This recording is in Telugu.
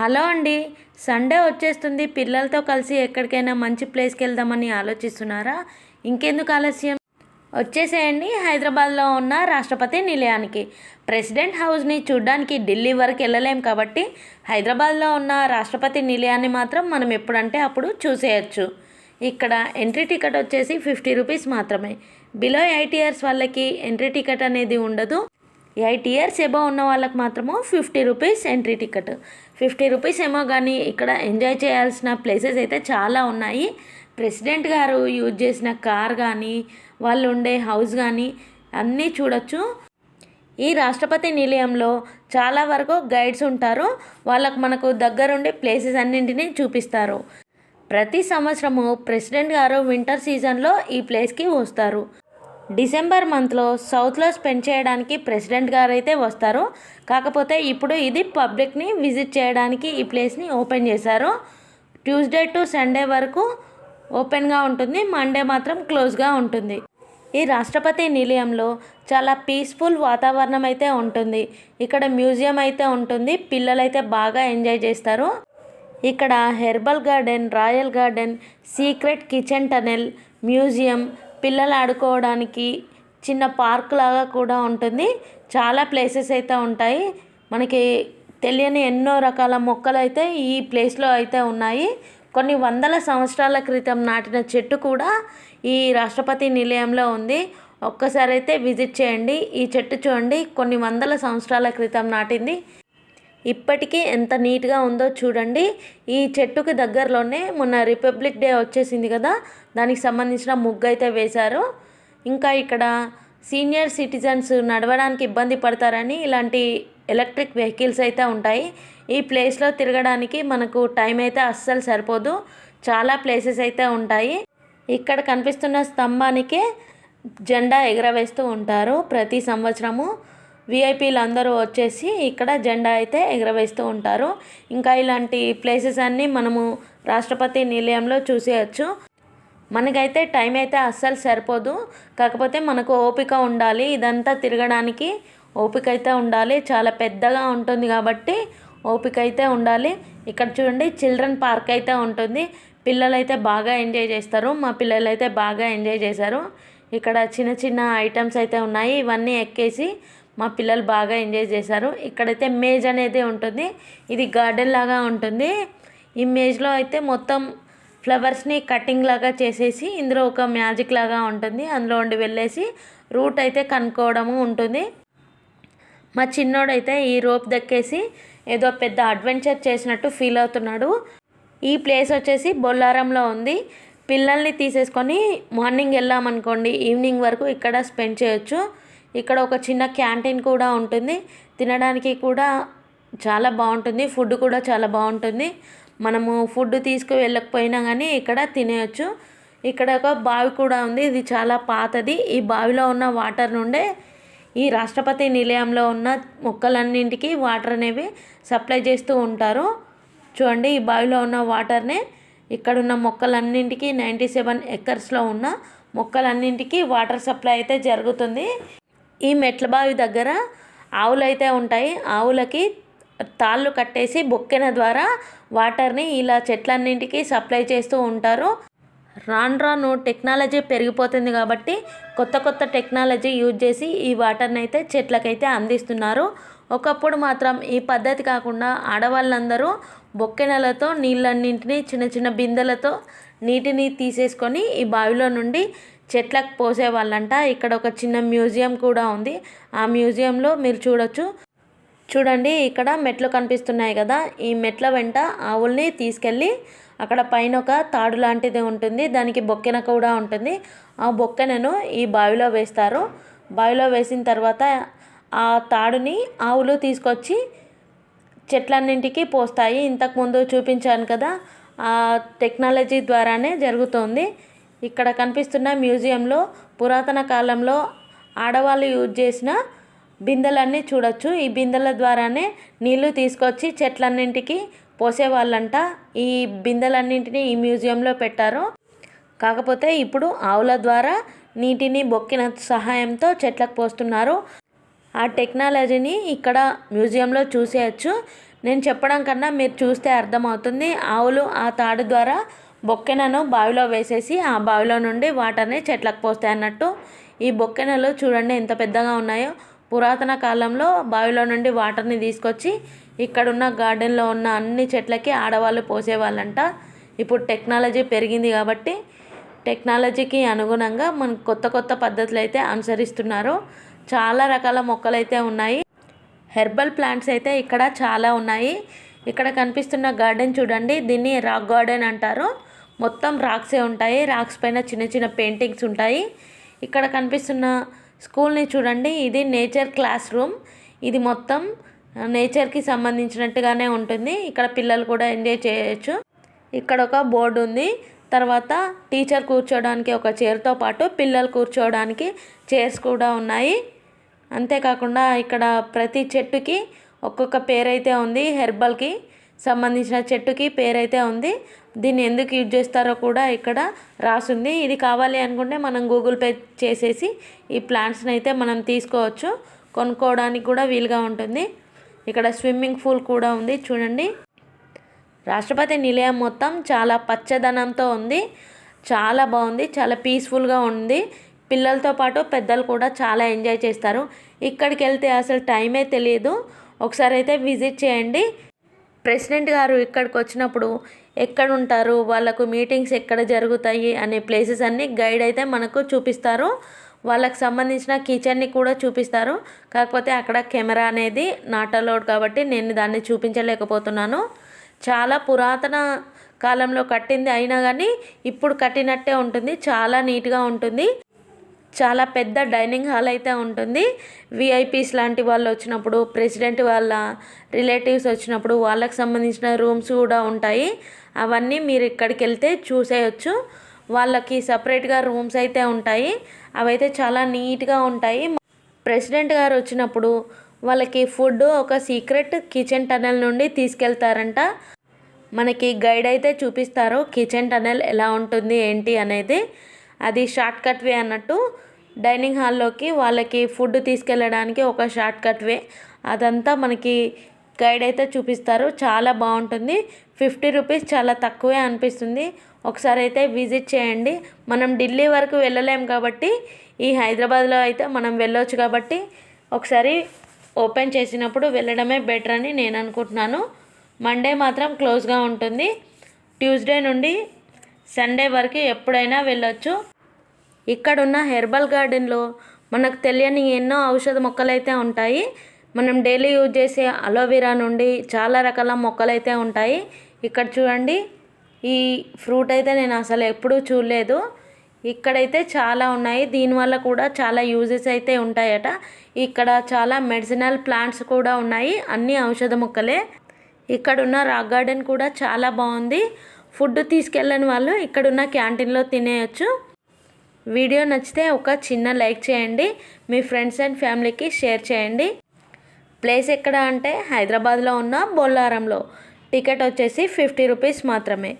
హలో అండి. సండే వచ్చేస్తుంది. పిల్లలతో కలిసి ఎక్కడికైనా మంచి ప్లేస్కి వెళ్దామని ఆలోచిస్తున్నారా? ఇంకెందుకు ఆలస్యం? వచ్చేసేయండి. హైదరాబాద్లో ఉన్న రాష్ట్రపతి నిలయానికి. ప్రెసిడెంట్ హౌస్ని చూడ్డానికి ఢిల్లీ వరకు వెళ్ళలేం కాబట్టి హైదరాబాద్లో ఉన్న రాష్ట్రపతి నిలయాన్ని మాత్రం మనం ఎప్పుడంటే అప్పుడు చూసేయచ్చు. ఇక్కడ ఎంట్రీ టికెట్ వచ్చేసి ఫిఫ్టీ రూపీస్ మాత్రమే. బిలో ఎయిట్ ఇయర్స్ వాళ్ళకి ఎంట్రీ టికెట్ అనేది ఉండదు. ఎయిట్ ఇయర్స్ ఎబో ఉన్న వాళ్ళకి మాత్రము fifty rupees entry ticket. Fifty rupees ఏమో కానీ ఇక్కడ ఎంజాయ్ చేయాల్సిన ప్లేసెస్ అయితే చాలా ఉన్నాయి. ప్రెసిడెంట్ గారు యూజ్ చేసిన కార్ కానీ వాళ్ళు ఉండే హౌస్ కానీ అన్నీ చూడొచ్చు. ఈ రాష్ట్రపతి నిలయంలో చాలా వరకు గైడ్స్ ఉంటారు. వాళ్ళకు మనకు దగ్గరుండే ప్లేసెస్ అన్నింటినీ చూపిస్తారు. ప్రతి సంవత్సరము ప్రెసిడెంట్ గారు వింటర్ సీజన్లో ఈ ప్లేస్కి వస్తారు. డిసెంబర్ మంత్లో సౌత్లో స్పెండ్ చేయడానికి ప్రెసిడెంట్ గారు అయితే వస్తారు. కాకపోతే ఇప్పుడు ఇది పబ్లిక్ని విజిట్ చేయడానికి ఈ ప్లేస్ని ఓపెన్ చేశారు. ట్యూస్డే టు సండే వరకు ఓపెన్గా ఉంటుంది. మండే మాత్రం క్లోజ్గా ఉంటుంది. ఈ రాష్ట్రపతి నిలయంలో చాలా పీస్ఫుల్ వాతావరణం అయితే ఉంటుంది. ఇక్కడ మ్యూజియం అయితే ఉంటుంది. పిల్లలైతే బాగా ఎంజాయ్ చేస్తారు. ఇక్కడ herbal garden royal garden secret kitchen tunnel museum పిల్లలు ఆడుకోవడానికి చిన్న పార్క్ లాగా కూడా ఉంటుంది. చాలా ప్లేసెస్ అయితే ఉంటాయి. మనకి తెలియని ఎన్నో రకాల మొక్కలు అయితే ఈ ప్లేస్లో అయితే ఉన్నాయి. కొన్ని వందల సంవత్సరాల క్రితం నాటిన చెట్టు కూడా ఈ రాష్ట్రపతి నిలయంలో ఉంది. ఒక్కసారి అయితే విజిట్ చేయండి. ఈ చెట్టు చూడండి. కొన్ని వందల సంవత్సరాల క్రితం నాటింది. ఇప్పటికీ ఎంత నీట్గా ఉందో చూడండి. ఈ చెట్టుకి దగ్గరలోనే మొన్న రిపబ్లిక్ డే వచ్చేసింది కదా దానికి సంబంధించిన ముగ్గు అయితే వేశారు. ఇంకా ఇక్కడ సీనియర్ సిటిజన్స్ నడవడానికి ఇబ్బంది పడతారని ఇలాంటి ఎలక్ట్రిక్ వెహికల్స్ అయితే ఉంటాయి. ఈ ప్లేస్లో తిరగడానికి మనకు టైం అయితే అస్సలు సరిపోదు. చాలా ప్లేసెస్ అయితే ఉంటాయి. ఇక్కడ కనిపిస్తున్న స్తంభానికే జెండా ఎగరవేస్తూ ఉంటారు ప్రతి సంవత్సరము. విఐపీలు అందరూ వచ్చేసి ఇక్కడ జెండా అయితే ఎగరవేస్తూ ఉంటారు. ఇంకా ఇలాంటి ప్లేసెస్ అన్నీ మనము రాష్ట్రపతి నిలయంలో చూసేయచ్చు. మనకైతే టైం అయితే అస్సలు సరిపోదు. కాకపోతే మనకు ఓపిక ఉండాలి. ఇదంతా తిరగడానికి ఓపిక అయితే ఉండాలి. చాలా పెద్దగా ఉంటుంది కాబట్టి ఓపిక అయితే ఉండాలి. ఇక్కడ చూడండి చిల్డ్రన్ పార్క్ అయితే ఉంటుంది. పిల్లలైతే బాగా ఎంజాయ్ చేస్తారు. మా పిల్లలు అయితే బాగా ఎంజాయ్ చేశారు. ఇక్కడ చిన్న చిన్న ఐటమ్స్ అయితే ఉన్నాయి. ఇవన్నీ ఎక్కేసి మా పిల్లలు బాగా ఎంజాయ్ చేశారు. ఇక్కడైతే మేజ్ అనేది ఉంటుంది. ఇది గార్డెన్ లాగా ఉంటుంది. ఈ మేజ్లో అయితే మొత్తం ఫ్లవర్స్ని కటింగ్ లాగా చేసేసి ఇందులో ఒక మ్యాజిక్ లాగా ఉంటుంది. అందులో ఉండి వెళ్ళేసి రూట్ అయితే కనుక్కోవడము ఉంటుంది. మా చిన్నోడైతే ఈ రోప్ దక్కేసి ఏదో పెద్ద అడ్వెంచర్ చేసినట్టు ఫీల్ అవుతున్నాడు. ఈ ప్లేస్ వచ్చేసి బొల్లారంలో ఉంది. పిల్లల్ని తీసేసుకొని మార్నింగ్ వెళ్ళామనుకోండి ఈవినింగ్ వరకు ఇక్కడ స్పెండ్ చేయొచ్చు. ఇక్కడ ఒక చిన్న క్యాంటీన్ కూడా ఉంటుంది. తినడానికి కూడా చాలా బాగుంటుంది. ఫుడ్ కూడా చాలా బాగుంటుంది. మనము ఫుడ్ తీసుకు వెళ్ళకపోయినా కానీ ఇక్కడ తినేయచ్చు. ఇక్కడ ఒక బావి కూడా ఉంది. ఇది చాలా పాతది. ఈ బావిలో ఉన్న వాటర్ నుండే ఈ రాష్ట్రపతి నిలయంలో ఉన్న మొక్కలన్నింటికి వాటర్ అనేవి సప్లై చేస్తూ ఉంటారు. చూడండి ఈ బావిలో ఉన్న వాటర్నే ఇక్కడున్న మొక్కలన్నింటికి నైంటీ సెవెన్ ఎకర్స్లో ఉన్న మొక్కలన్నింటికి వాటర్ సప్లై అయితే జరుగుతుంది. ఈ మెట్ల బావి దగ్గర ఆవులు అయితే ఉంటాయి. ఆవులకి తాళ్ళు కట్టేసి బొక్కెన ద్వారా వాటర్ని ఇలా చెట్లన్నింటికి సప్లై చేస్తూ ఉంటారు. రాను రాను టెక్నాలజీ పెరిగిపోతుంది కాబట్టి కొత్త కొత్త టెక్నాలజీ యూజ్ చేసి ఈ వాటర్ని అయితే చెట్లకైతే అందిస్తున్నారు. ఒకప్పుడు మాత్రం ఈ పద్ధతి కాకుండా ఆడవాళ్ళందరూ బొక్కెనలతో నీళ్ళన్నింటినీ చిన్న చిన్న బిందెలతో నీటిని తీసేసుకొని ఈ బావిలో నుండి చెట్లకు పోసేవాళ్ళంట ఇక్కడ ఒక చిన్న మ్యూజియం కూడా ఉంది. ఆ మ్యూజియంలో మీరు చూడొచ్చు. చూడండి ఇక్కడ మెట్లు కనిపిస్తున్నాయి కదా. ఈ మెట్ల వెంట ఆవుల్ని తీసుకెళ్ళి అక్కడ పైన ఒక తాడు లాంటిది ఉంటుంది. దానికి బొక్కెన కూడా ఉంటుంది. ఆ బొక్కెనను ఈ బావిలో వేస్తారు. బావిలో వేసిన తర్వాత ఆ తాడుని ఆవులు తీసుకొచ్చి చెట్లన్నింటికి పోస్తాయి. ఇంతకుముందు చూపించాను కదా. ఆ టెక్నాలజీ ద్వారానే జరుగుతుంది. ఇక్కడ కనిపిస్తున్న మ్యూజియంలో పురాతన కాలంలో ఆడవాళ్ళు యూజ్ చేసిన బిందెలన్నీ చూడొచ్చు. ఈ బిందెల ద్వారానే నీళ్ళు తీసుకొచ్చి చెట్లన్నింటికి పోసేవాళ్ళంట. ఈ బిందెలన్నింటినీ ఈ మ్యూజియంలో పెట్టారు. కాకపోతే ఇప్పుడు ఆవుల ద్వారా నీటిని బొక్కిన సహాయంతో చెట్లకు పోస్తున్నారు. ఆ టెక్నాలజీని ఇక్కడ మ్యూజియంలో చూసేయచ్చు. నేను చెప్పడం కన్నా మీరు చూస్తే అర్థమవుతుంది. ఆవులు ఆ తాడు ద్వారా బొక్కెనను బావిలో వేసేసి ఆ బావిలో నుండి వాటర్ని చెట్లకు పోస్తాయి అన్నట్టు. ఈ బొక్కెనలు చూడండి ఎంత పెద్దగా ఉన్నాయో. పురాతన కాలంలో బావిలో నుండి వాటర్ని తీసుకొచ్చి ఇక్కడున్న గార్డెన్లో ఉన్న అన్ని చెట్లకి ఆడవాళ్ళు పోసేవాళ్ళంట. ఇప్పుడు టెక్నాలజీ పెరిగింది కాబట్టి టెక్నాలజీకి అనుగుణంగా మన కొత్త కొత్త పద్ధతులు అయితే అనుసరిస్తున్నారు. చాలా రకాల మొక్కలు అయితే ఉన్నాయి. హెర్బల్ ప్లాంట్స్ అయితే ఇక్కడ చాలా ఉన్నాయి. ఇక్కడ కనిపిస్తున్న గార్డెన్ చూడండి. దీన్ని రాక్ గార్డెన్ అంటారు. మొత్తం రాక్సే ఉంటాయి. రాక్స్ పైన చిన్న చిన్న పెయింటింగ్స్ ఉంటాయి. ఇక్కడ కనిపిస్తున్న స్కూల్ని చూడండి. ఇది నేచర్ క్లాస్ రూమ్. ఇది మొత్తం నేచర్కి సంబంధించినట్టుగానే ఉంటుంది. ఇక్కడ పిల్లలు కూడా ఎంజాయ్ చేయొచ్చు. ఇక్కడ ఒక బోర్డు ఉంది. తర్వాత టీచర్ కూర్చోవడానికి ఒక చైర్తో పాటు పిల్లలు కూర్చోవడానికి చైర్స్ కూడా ఉన్నాయి. అంతేకాకుండా ఇక్కడ ప్రతి చెట్టుకి ఒక్కొక్క పేరైతే ఉంది. హెర్బల్కి సంబంధించిన చెట్టుకి పేరైతే ఉంది. దీన్ని ఎందుకు యూజ్ చేస్తారో కూడా ఇక్కడ రాసుంది. ఇది కావాలి అనుకుంటే మనం గూగుల్ పే చేసేసి ఈ ప్లాంట్స్ని అయితే మనం తీసుకోవచ్చు. కొనుక్కోవడానికి కూడా వీలుగా ఉంటుంది. ఇక్కడ స్విమ్మింగ్ పూల్ కూడా ఉంది చూడండి. రాష్ట్రపతి నిలయం మొత్తం చాలా పచ్చదనంతో ఉంది. చాలా బాగుంది చాలా పీస్ఫుల్గా ఉంది. పిల్లలతో పాటు పెద్దలు కూడా చాలా ఎంజాయ్ చేస్తారు. ఇక్కడికి వెళ్తే అసలు టైమే తెలియదు. ఒకసారి అయితే విజిట్ చేయండి. ప్రెసిడెంట్ గారు ఇక్కడికి వచ్చినప్పుడు ఎక్కడ ఉంటారు వాళ్ళకు మీటింగ్స్ ఎక్కడ జరుగుతాయి? అనే ప్లేసెస్ అన్నీ గైడ్ అయితే మనకు చూపిస్తారు. వాళ్ళకి సంబంధించిన కిచెన్ని కూడా చూపిస్తారు. కాకపోతే అక్కడ కెమెరా అనేది నాట్ అలౌడ్ కాబట్టి నేను దాన్ని చూపించలేకపోతున్నాను. చాలా పురాతన కాలంలో కట్టింది అయినా కానీ ఇప్పుడు కట్టినట్టే ఉంటుంది. చాలా నీట్గా ఉంటుంది. చాలా పెద్ద డైనింగ్ హాల్ అయితే ఉంటుంది. విఐపీస్ లాంటి వాళ్ళు వచ్చినప్పుడు ప్రెసిడెంట్ వాళ్ళ రిలేటివ్స్ వచ్చినప్పుడు వాళ్ళకి సంబంధించిన రూమ్స్ కూడా ఉంటాయి. అవన్నీ మీరు ఇక్కడికి వెళ్తే చూసేయచ్చు. వాళ్ళకి సపరేట్గా రూమ్స్ అయితే ఉంటాయి. అవైతే చాలా నీట్గా ఉంటాయి. ప్రెసిడెంట్ గారు వచ్చినప్పుడు వాళ్ళకి ఫుడ్ ఒక సీక్రెట్ కిచెన్ టనల్ నుండి తీసుకెళ్తారంట. మనకి గైడ్ అయితే చూపిస్తారు కిచెన్ టనల్ ఎలా ఉంటుంది ఏంటి అనేది. అది షార్ట్ కట్ వే అన్నట్టు డైనింగ్ హాల్లోకి వాళ్ళకి ఫుడ్ తీసుకెళ్ళడానికి ఒక షార్ట్ కట్ వే అదంతా మనకి గైడ్ అయితే చూపిస్తారు. చాలా బాగుంటుంది. ఫిఫ్టీ రూపీస్ చాలా తక్కువే అనిపిస్తుంది. ఒకసారి అయితే విజిట్ చేయండి. మనం ఢిల్లీ వరకు వెళ్ళలేం కాబట్టి ఈ హైదరాబాద్లో అయితే మనం వెళ్ళొచ్చు కాబట్టి ఒకసారి ఓపెన్ చేసినప్పుడు వెళ్ళడమే బెటర్ అని నేను అనుకుంటున్నాను. మండే మాత్రం క్లోజ్గా ఉంటుంది. ట్యూస్డే నుండి సండే వరకు ఎప్పుడైనా వెళ్ళొచ్చు. ఇక్కడున్న హెర్బల్ గార్డెన్లో మనకు తెలియని ఎన్నో ఔషధ మొక్కలు అయితే ఉంటాయి. మనం డైలీ యూజ్ చేసే అలోవెరా నుండి చాలా రకాల మొక్కలు అయితే ఉంటాయి. ఇక్కడ చూడండి ఈ ఫ్రూట్ అయితే నేను అసలు ఎప్పుడూ చూడలేదు. ఇక్కడైతే చాలా ఉన్నాయి. దీనివల్ల కూడా చాలా యూజెస్ అయితే ఉంటాయట. ఇక్కడ చాలా మెడిసినల్ ప్లాంట్స్ కూడా ఉన్నాయి. అన్ని ఔషధ మొక్కలే. ఇక్కడున్న రాక్ గార్డెన్ కూడా చాలా బాగుంది. ఫుడ్ తీసుకెళ్ళని వాళ్ళు ఇక్కడున్న క్యాంటీన్లో తినేయచ్చు. వీడియో నచ్చితే ఒక చిన్న లైక్ చేయండి. మీ ఫ్రెండ్స్ అండ్ ఫ్యామిలీకి షేర్ చేయండి. ప్లేస్ ఎక్కడ అంటే హైదరాబాద్లో ఉన్న బొల్లారంలో. టికెట్ వచ్చేసి ఫిఫ్టీ రూపీస్ మాత్రమే.